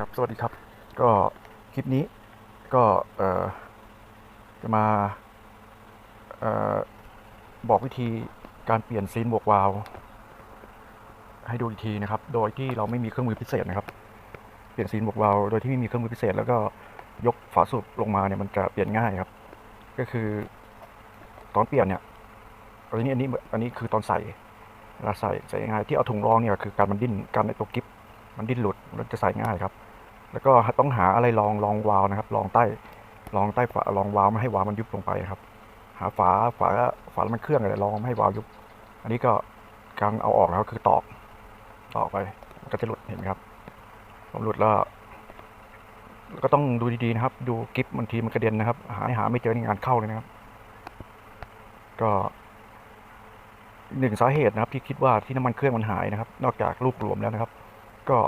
ครับ สวัสดีครับ ก็คลิปนี้ก็จะมาออบอกวิธีการเปลี่ยนซีนบวกวาล์วให้ดูอีกทีนะครับ โดยที่เราไม่มีเครื่องมือพิเศษนะครับ เปลี่ยนซีนบวกวาล์วโดยที่ไม่มีเครื่องมือพิเศษ แล้วก็ยกฝาสูบลงมาเนี่ยมันจะเปลี่ยนง่ายครับ ก็คือตอนเปลี่ยนเนี่ยอันนี้อันนี้อันนี้คือตอนใส่เวลาใส่ใส่ง่ายที่เอาถุงรองเนี่ยคือการมันดิ้นการไอตัวกิฟ มันดิ้นหลุดมันจะใส่ง่ายครับ แล้วก็ต้องหาอะไรรองรองวาล์วนะครับรองใต้รองใต้ฝารองวาล์วไม่ให้วาล์วมันยุบลงไปครับ หาฝาฝาฝามันเครื่องอะไรรองไม่ให้วาล์วยุบ อันนี้ก็การเอาออกแล้วคือตอกตอกไปก็จะหลุดเห็นไหมครับผมหลุดแล้วแล้วก็ต้องดูดีๆนะครับ ดูกิฟบางทีมันกระเด็นนะครับ หาหาไม่เจอในงานเข้าเลยนะครับ ก็หนึ่งสาเหตุนะครับ ที่คิดว่าที่น้ำมันเครื่องมันหายนะครับ นอกจากรูปรวมแล้วนะครับ ก็